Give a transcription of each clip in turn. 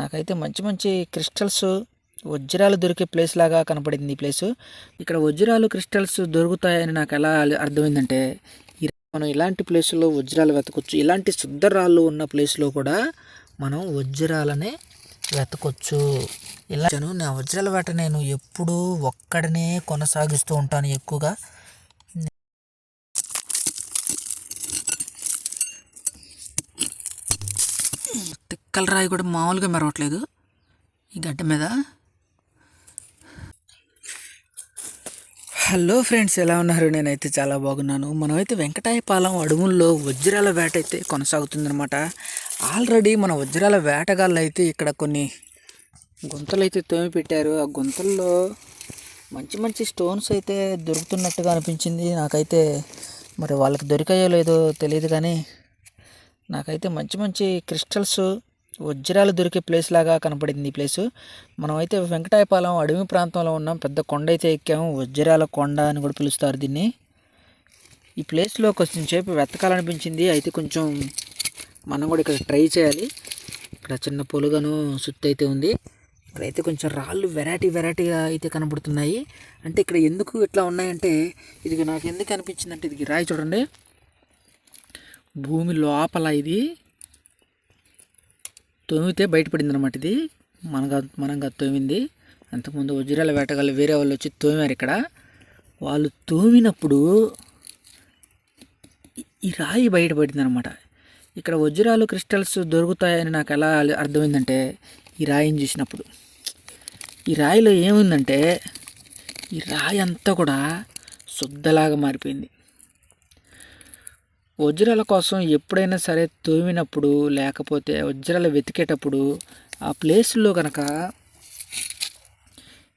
నాకైతే మంచి మంచి క్రిస్టల్స్ వజ్రాలు దొరికే ప్లేస్ లాగా కనపడింది ఈ ప్లేస్. ఇక్కడ వజ్రాలు క్రిస్టల్స్ దొరుకుతాయని నాకు ఎలా అర్థమైందంటే మనం ఇలాంటి ప్లేస్లో వజ్రాలు వెతకొచ్చు ఇలాంటి శుద్ధరాళ్ళు ఉన్న ప్లేస్లో కూడా మనం వజ్రాలనే వెతకొచ్చు. ఇలా నేను నా వజ్రాల వేట నేను ఎప్పుడూ ఒక్కడనే కొనసాగిస్తూ ఉంటాను ఎక్కువగా. కలరాయి రాయి కూడా మామూలుగా మెరవట్లేదు. ఈ గడ్డ మీద. హలో ఫ్రెండ్స్ ఎలా ఉన్నారు? నేనైతే చాలా బాగున్నాను. మనమైతే వెంకటాయపాలెం అడవుల్లో వజ్రాల వేట అయితే కొనసాగుతుందనమాట ఆల్రెడీ మన వజ్రాల వేటగాళ్ళు అయితే ఇక్కడ కొన్ని గుంతలు అయితే తోమి పెట్టారు. ఆ గుంతల్లో మంచి మంచి స్టోన్స్ అయితే దొరుకుతున్నట్టుగా అనిపించింది. నాకైతే మరి వాళ్ళకి దొరికాయో లేదో తెలియదు కానీ నాకైతే మంచి మంచి క్రిస్టల్స్ వజ్రాలు దొరికే ప్లేస్ లాగా కనపడింది ఈ ప్లేసు మనమైతే వెంకటాయపాలెం అడవి ప్రాంతంలో ఉన్నాం. పెద్ద కొండ అయితే ఎక్కాము. వజ్రాల కొండ అని కూడా పిలుస్తారు దీన్ని. ఈ ప్లేస్లో కొంచెం సేపు వెతకాలనిపించింది అయితే కొంచెం మనం కూడా ఇక్కడ ట్రై చేయాలి. ఇక్కడ చిన్న పొలుగను సుత్తి అయితే ఉంది. ఇక్కడైతే కొంచెం రాళ్ళు వెరైటీ వెరైటీగా అయితే కనబడుతున్నాయి. అంటే ఇక్కడ ఎందుకు ఇట్లా ఉన్నాయంటే ఇది నాకు ఎందుకు అనిపించింది అంటే ఇది రాయి చూడండి. భూమి లోపల ఇది. తోమితే బయటపడింది అనమాట ఇది. మనగా మనంగా తోమింది. అంతకుముందు వజ్రాల వేటగాళ్ళు వేరే వాళ్ళు వచ్చి తోమారు ఇక్కడ. వాళ్ళు తోమినప్పుడు ఈ- ఈ రాయి బయటపడింది అనమాట ఇక్కడ వజ్రాలు క్రిస్టల్స్ దొరుకుతాయని నాకు ఎలా అర్థమైందంటే ఈ రాయిని చూసినప్పుడు. ఈ రాయిలో ఏముందంటే ఈ రాయి అంతా కూడా శుద్ధలాగా మారిపోయింది. వజ్రాల కోసం ఎప్పుడైనా సరే తోమినప్పుడు లేకపోతే వజ్రాలు వెతికేటప్పుడు ఆ ప్లేస్లో కనుక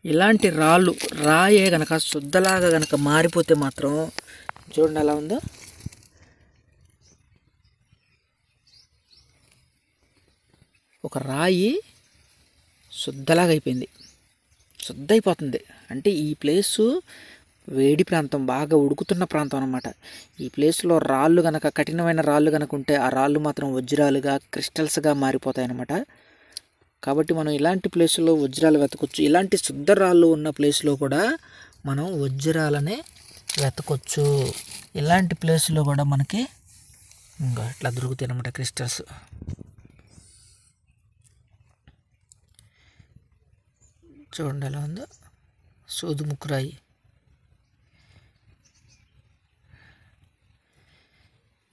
ఇలాంటి రాళ్ళు రాయే కనుక శుద్ధలాగా కనుక మారిపోతే మాత్రం చూడండి ఎలా ఉందో. ఒక రాయి శుద్ధలాగా అయిపోయింది. శుద్ధ అయిపోతుంది. అంటే ఈ ప్లేసు వేడి ప్రాంతం బాగా ఉడుకుతున్న ప్రాంతం అనమాట ఈ ప్లేస్లో రాళ్ళు గనక కఠినమైన రాళ్ళు గనక ఉంటే ఆ రాళ్ళు మాత్రం వజ్రాలుగా క్రిస్టల్స్గా మారిపోతాయి అనమాట కాబట్టి మనం ఇలాంటి ప్లేసుల్లో వజ్రాలు వెతకొచ్చు. ఇలాంటి శుద్ధ రాళ్ళు ఉన్న ప్లేస్లో కూడా మనం వజ్రాలనే వెతకొచ్చు. ఇలాంటి ప్లేస్లో కూడా మనకి ఇంకా ఇట్లా దొరుకుతాయి అన్నమాట క్రిస్టల్స్. చూడండి ఎలా ఉందో. సూదు ముక్కురాయి.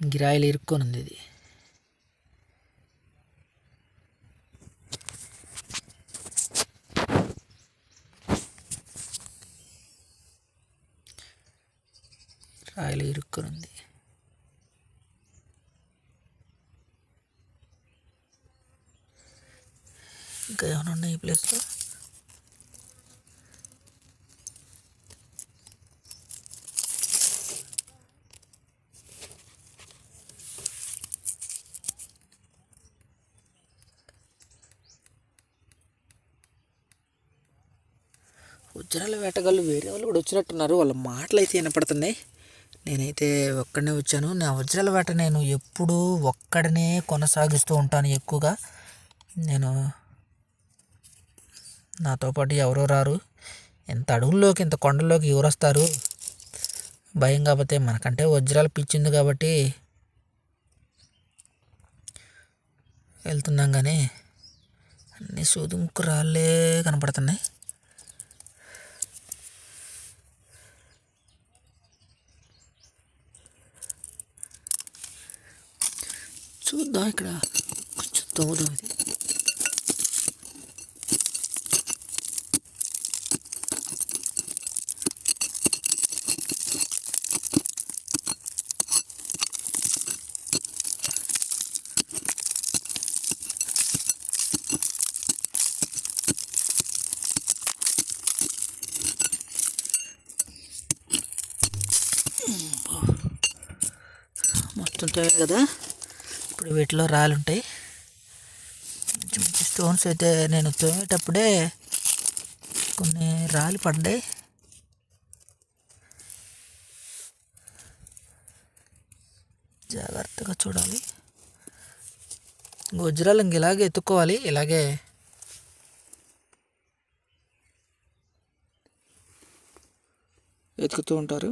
గిరాయిలు ఇరుక్కొని ఉంది ఇది. రాయిలు ఇరుక్కొని ఉంది. ఇంకా ఏమైనా ఉన్నాయి ఈ ప్లేస్లో? వజ్రాల వేటగాళ్ళు వేరే వాళ్ళు కూడా వచ్చినట్టున్నారు. వాళ్ళ మాటలు అయితే వినపడుతున్నాయి. నేనైతే ఒక్కడనే వచ్చాను. నా వజ్రాల వేట నేను ఎప్పుడూ ఒక్కడనే కొనసాగిస్తూ ఉంటాను ఎక్కువగా. నేను నాతో పాటు ఎవరో రారు. ఇంత అడవుల్లోకి ఇంత కొండల్లోకి ఎవరు వస్తారు భయం కాకపోతే మనకంటే వజ్రాలు పిచ్చింది కాబట్టి వెళ్తున్నాం కానీ అన్ని సూదుముక్కు రాళ్ళే కనపడుతున్నాయి. ఇక్కడ కొంచెం తోముదాం ఇది మొత్తం తోమే కదా ఇప్పుడు వీటిలో రాళ్ళు ఉంటాయి మంచి మంచి స్టోన్స్ అయితే నేను తోమేటప్పుడే కొన్ని రాళ్ళు పడ్డాయి. జాగ్రత్తగా చూడాలి. గుజ్రాలు ఇంక ఇలాగే ఎత్తుక్కోవాలి. ఇలాగే ఎత్తుకుతూ ఉంటారు.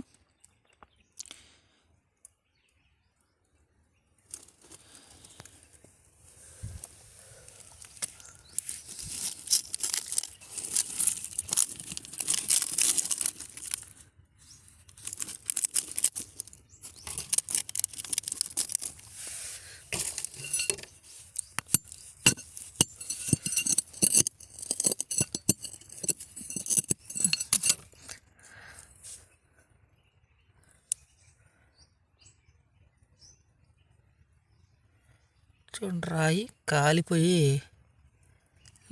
చూడండి రాయి కాలిపోయి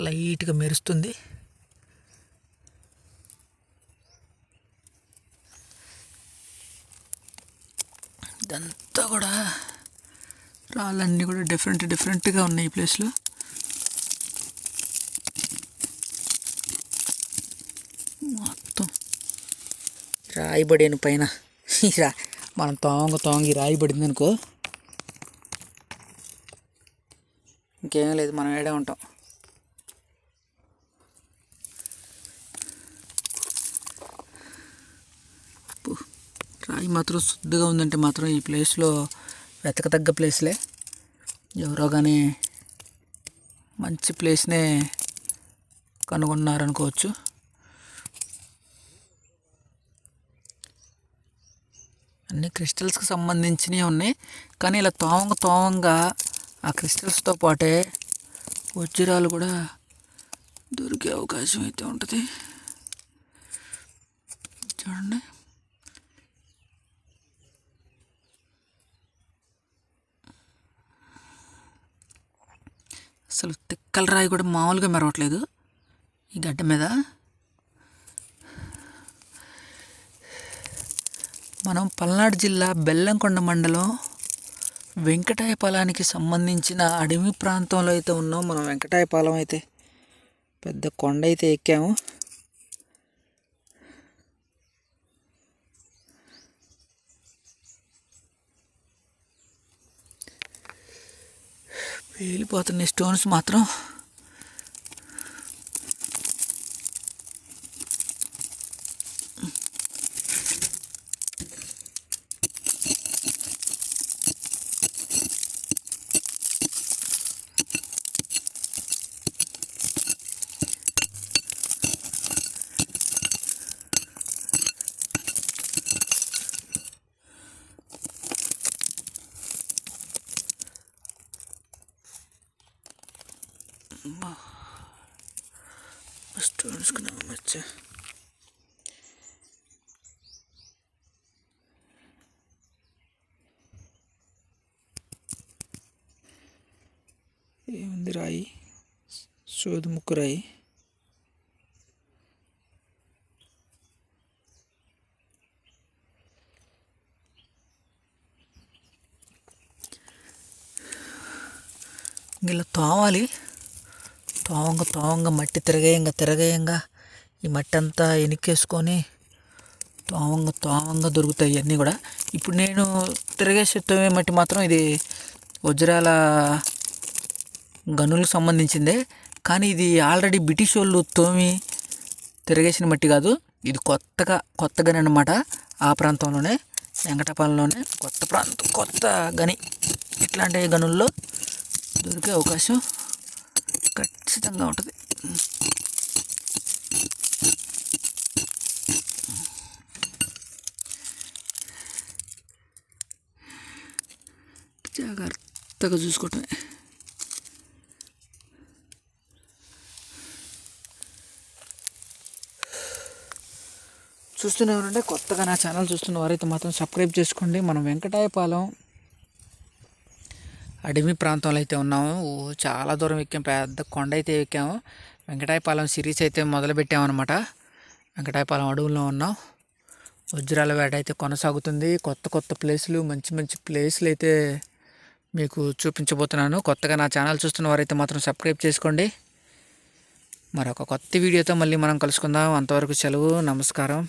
లైట్గా మెరుస్తుంది. ఇదంతా కూడా రాళ్ళన్నీ కూడా డిఫరెంట్ డిఫరెంట్గా ఉన్నాయి ఈ ప్లేస్లో. మొత్తం రాయి పడాను పైన. రా మనం తోంగ తోంగి రాయి పడింది అనుకో ఇంకేం లేదు మనం ఏడే ఉంటాం. రాయి మాత్రం శుద్ధిగా ఉందంటే మాత్రం ఈ ప్లేస్లో వెతకతగ్గ ప్లేస్లే. ఎవరో కానీ మంచి ప్లేస్నే కనుగొన్నారనుకోవచ్చు. అన్ని క్రిస్టల్స్కి సంబంధించినవి ఉన్నాయి. కానీ ఇలా తోమంగా తోవంగా ఆ క్రిస్టల్స్తో పాటే వజ్రాలు కూడా దొరికే అవకాశం అయితే ఉంటుంది. చూడండి. అసలు తిక్కల రాయి కూడా మామూలుగా మెరవట్లేదు ఈ గడ్డ మీద. మనం పల్నాడు జిల్లా బెల్లంకొండ మండలం వెంకటాయపాలానికి సంబంధించిన అడవి ప్రాంతంలో అయితే ఉన్నాం మనం వెంకటాయపాలెం అయితే. పెద్ద కొండ అయితే ఎక్కాము. పేలిపోతున్నాయి స్టోన్స్ మాత్రం. స్టోన్స్ వచ్చా. ఏముంది రాయి? సోదు ముక్కు రాయి. ఇలా తోవాలి. తోవంగ తోవంగ మట్టి తిరగేయంగా తిరగేయంగా ఈ మట్టి అంతా ఎనికేసుకొని తోవంగ తోవంగ దొరుకుతాయి ఇవన్నీ కూడా. ఇప్పుడు నేను తిరగేసి తోమే మట్టి మాత్రం ఇది వజ్రాల గనులకు సంబంధించిందే. కానీ ఇది ఆల్రెడీ బ్రిటిష్ వాళ్ళు తోమి తిరగేసిన మట్టి కాదు. ఇది కొత్తగా కొత్త గని అనమాట ఆ ప్రాంతంలోనే వెంకటపాలెంలోనే. కొత్త ప్రాంతం కొత్త గని ఇట్లాంటి గనుల్లో దొరికే అవకాశం ఖచ్చితంగా ఉంటుంది. జాగ్రత్తగా చూసుకోవటమే. చూస్తున్నవారంటే కొత్తగా నా ఛానల్ చూస్తున్న వారైతే మాత్రం సబ్స్క్రైబ్ చేసుకోండి. మనం వెంకటాయపాలెం అడవి ప్రాంతంలో అయితే ఉన్నాము చాలా దూరం ఎక్కాం. పెద్ద కొండ అయితే ఎక్కాము. వెంకటాయపాలెం సిరీస్ అయితే మొదలు పెట్టామన్నమాట వెంకటాయపాలెం అడవుల్లో ఉన్నాం. వజ్రాల వేట అయితే కొనసాగుతుంది. కొత్త కొత్త ప్లేసులు మంచి మంచి ప్లేసులు అయితే మీకు చూపించబోతున్నాను. కొత్తగా నా ఛానల్ చూస్తున్న వారైతే మాత్రం సబ్స్క్రైబ్ చేసుకోండి. మరొక కొత్త వీడియోతో మళ్ళీ మనం కలుసుకుందాం. అంతవరకు సెలవు నమస్కారం.